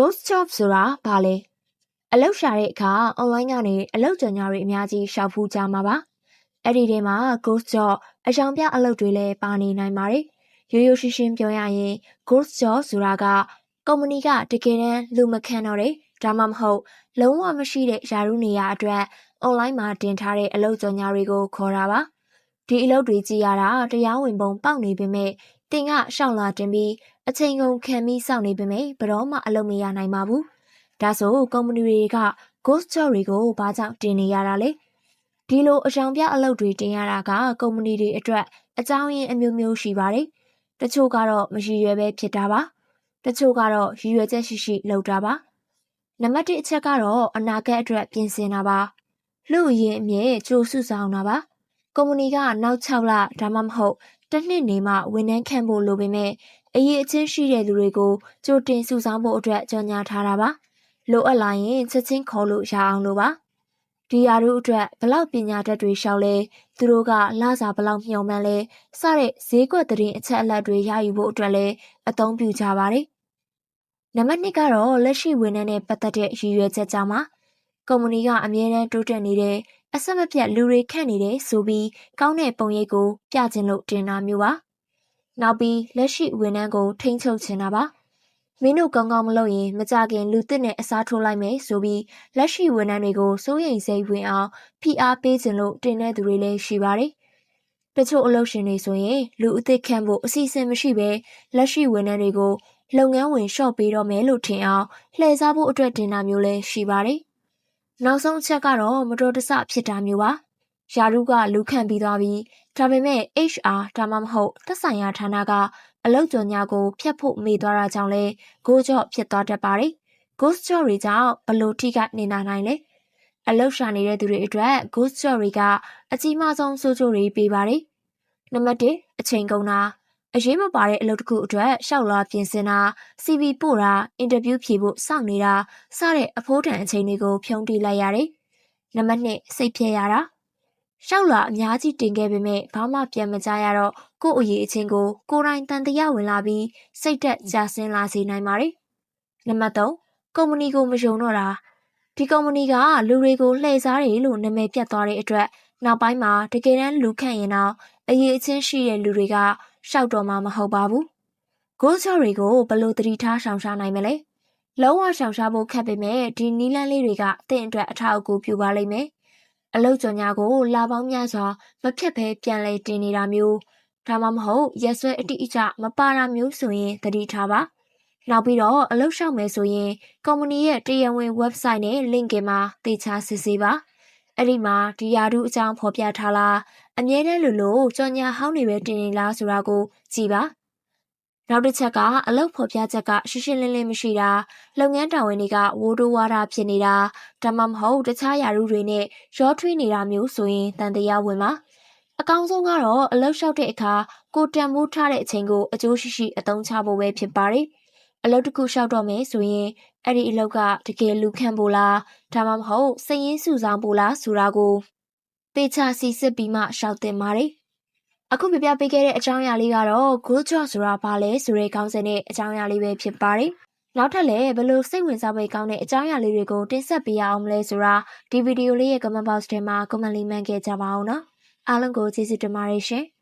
Ghost job ဆိုတာဘာလဲအလုပ်ရှာတဲ့အခါ online ကနေအလုပ်ကြော်ညာတွေအများကြီးရှောက်ဖူးကြမှာပါအဲ့ဒီထဲမှာ ghost job အယောင်ပြအလုပ်တွေလည်းပါနေနိုင်ပါတယ်ရိုးရိုးရှင်းရှင်းပြောရရင် ghost job ဆိုတာကကုမ္ပဏီကတကယ်တမ်းလူမခန့်တော့တယ်ဒါမှမဟုတ်လုံးဝမရှိတဲ့ယာရုနေရာအတွက် online မှာတင်ထားတဲ့အလုပ်ကြော်ညာတွေကိုခေါ်တာပါဒီအလုပ်တွေကြည့်ရတာတရားဝင်ပုံပေါက်နေပေမဲ့တင်ကရှောက်လာတင်ပြီး အချိန်ကုန်ခံပြီးစောင့်နေပေမဲ့ဘယ်တော့မှအလုပ်မရနိုင်ပါဘူး။ဒါဆိုကုမ္ပဏီတွေက ghost job တွေကိုဘာကြောင့်တင်နေရတာလဲ။ဒီလိုအယောင်ပြအလုပ်တွေတင်ရတာကကုမ္ပဏီတွေအတွက်အကြောင်းရင်းအမျိုးမျိုးရှိပါတယ်။တချို့ကတော့မရည်ရွယ်ပဲဖြစ်တာပါ။တချို့ကတော့ရည်ရွယ်ချက်ရှိရှိလုပ်တာပါ။နံပါတ်1အချက်ကတော့အနာဂတ်အတွက်ပြင်ဆင်တာပါ။လူရင်းအမြဲကြိုစုဆောင်တာပါ။ကုမ္ပဏီကနောက်6လဒါမှမဟုတ်တစ်နှစ်နေမှဝန်ထမ်းခန့်ဖို့လိုပေမဲ့ အရေးအချင်းရှိတဲ့လူတွေကိုကြိုတင်စုဆောင်းဖို့အတွက်ကြော်ညာထားတာပါလိုအပ်လာရင်ချက်ချင်းခေါ်လို့ရအောင်လို့ပါဒီယာတို့အတွက်ဘလောက်ပညာတတ်တွေရှောက်လဲသူတို့ကလာစာဘလောက်မျှော်မှန်းလဲစတဲ့ဈေးကွက်သတင်းအချက်အလက်တွေရယူဖို့အတွက်လည်းအသုံးပြုကြပါတယ်နံပါတ်2ကတော့လက်ရှိဝန်ထမ်းနဲ့ပတ်သက်တဲ့ရည်ရွယ်ချက်ကြောင့်ပါကုမ္ပဏီကအမြဲတမ်းတိုးတက်နေတဲ့အဆက်မပြတ်လူတွေခန့်နေတယ်ဆိုပြီးကောင်းတဲ့ပုံရိပ်ကိုပြခြင်းလို့တင်တာမျိုးပါ နောက်ပြီးလက်ရှိဝန်ထမ်းကိုထိန်းချုပ်ချင်တာပါမင်းတို့ကောင်းကောင်းမလုပ်ရင်မကြခင်လူတစ်နဲ့အစားထိုးလိုက်မယ်ဆိုပြီးလက်ရှိဝန်ထမ်းတွေကိုစိုးရိမ်စိတ်ဝင်အောင်ဖိအားပေးခြင်းလို့တင်တဲ့သူတွေလည်းရှိပါတယ်တချို့အလုပ်ရှင်တွေဆိုရင်လူအသစ်ခန့်ဖို့အစီအစဉ်မရှိဘဲလက်ရှိဝန်ထမ်းတွေကိုလုပ်ငန်းဝင်လျှော့ပေးတော့မယ်လို့ထင်အောင်လှည့်စားဖို့အတွက်တင်တာမျိုးလည်းရှိပါတယ်နောက်ဆုံးအချက်ကတော့မတော်တဆဖြစ်တာမျိုးပါ ယာရုကလူခန့်ပြီးသွားပြီးဒါပေမဲ့ HR ဒါမှမဟုတ်သက်ဆိုင်ရာဌာနကအလုပ်ကြော်ညာကိုဖျက်ဖို့မေ့သွားတာကြောင့်လဲဂိုးကြော့ဖြစ်သွားတတ်ပါတယ်။ ghost job တွေကြောင့်ဘလို့ထိခိုက်နေနိုင်လဲ။အလုပ်ရှာနေတဲ့သူတွေအတွက် ghost job တွေကအကြီးမားဆုံးဆိုးကျိုးတွေပေးပါတယ်။နံပါတ်1အချိန်ကုန်တာအရေးမပါတဲ့အလုပ်တစ်ခုအတွက်ရှောက်လာပြင်ဆင်တာ CV ပို့တာအင်တာဗျူးဖြေဖို့စောင့်နေတာစတဲ့အဖိုးတန်အချိန်တွေကိုဖြုံးတိလိုက်ရတယ်။နံပါတ်2စိတ်ဖြဲရတာ ရှောက်လာအများကြီးတင်ခဲ့ပေမဲ့ဘာမှပြန်မကြရတော့ကို့အရေးအချင်းကိုကိုယ်တိုင်တန်တရားဝင်လာပြီးစိတ်သက်ကြဆင်းလာစေနိုင်ပါတယ်။နံပါတ်3ကုမ္ပဏီကိုမယုံတော့တာဒီကုမ္ပဏီကလူတွေကိုလှည့်စားတယ်လို့နာမည်ပြတ်သွားတဲ့အတွက်နောက်ပိုင်းမှာတကယ်တမ်းလူခန့်ရင်တော့အရေးအချင်းရှိတဲ့လူတွေကရှောက်တော်မှာမဟုတ်ပါဘူး။ဂိုးချော်တွေကိုဘလို့တတိထားရှောင်ရှားနိုင်မလဲ။လုံးဝရှောင်ရှားဖို့ခက်ပေမဲ့ဒီနီလန်းလေးတွေကအသင့်အတွက်အထောက်အကူပြုပါလိမ့်မယ်။ အလုတ်ကြော်ညာကိုလာပေါင်းများစွာမဖြတ်ဘဲပြန်လဲတင်နေတာမျိုးဒါမှမဟုတ်ရက်ဆွဲအတိအကျမပါတာမျိုးဆိုရင်သတိထားပါနောက်ပြီးတော့အလုပ်ရှောက်မယ်ဆိုရင်ကုမ္ပဏီရဲ့တရားဝင် website နဲ့ link မှာသေချာစစ်ဆေးပါအဲ့ဒီမှာဒီယာတုအကြောင်းဖော်ပြထားလားအမြဲတမ်းလိုလိုကြော်ညာဟောင်းနေပဲတင်နေလားဆိုတာကိုကြည့်ပါ နောက်တစ်ချက်ကအလုပ်ဖော်ပြချက်ကရှင်းရှင်းလင်းလင်းမရှိတာလုပ်ငန်းတာဝန်တွေကဝိုးတိုးဝါဒဖြစ်နေတာဒါမှမဟုတ်တခြားယာရုတွေနဲ့ရောထွေးနေတာမျိုးဆိုရင်တန်တရားဝင်ပါအကောင်းဆုံးကတော့အလုပ်လျှောက်တဲ့အခါကိုတန်မိုးထားတဲ့အချိန်ကိုအကျိုးရှိရှိအသုံးချဖို့ပဲဖြစ်ပါတယ်အလုပ်တစ်ခုလျှောက်တော့မယ်ဆိုရင်အဲ့ဒီအလုပ်ကတကယ်လူခန့်ဖို့လားဒါမှမဟုတ်စည်ရင်းစုဆောင်ဖို့လားဆိုတာကိုသေချာစီစစ်ပြီးမှရှောက်တင်ပါတယ် အခုပြပြပေးခဲ့တဲ့အကြောင်းအရာလေးကတော့ good job ဆိုတာဘာလဲဆိုတဲ့ခေါင်းစဉ်နဲ့အကြောင်းအရာလေးပဲဖြစ်ပါတယ်။နောက်ထပ်လည်းဘလို့စိတ်ဝင်စားဖွယ်ကောင်းတဲ့အကြောင်းအရာလေးတွေကိုတင်ဆက်ပေးရအောင်မလဲဆိုတာဒီဗီဒီယိုလေးရဲ့ comment box ထဲမှာ comment လေးမှန်ခဲ့ကြပါအောင်နော်။အားလုံးကိုကျေးဇူးတင်ပါတယ်ရှင်။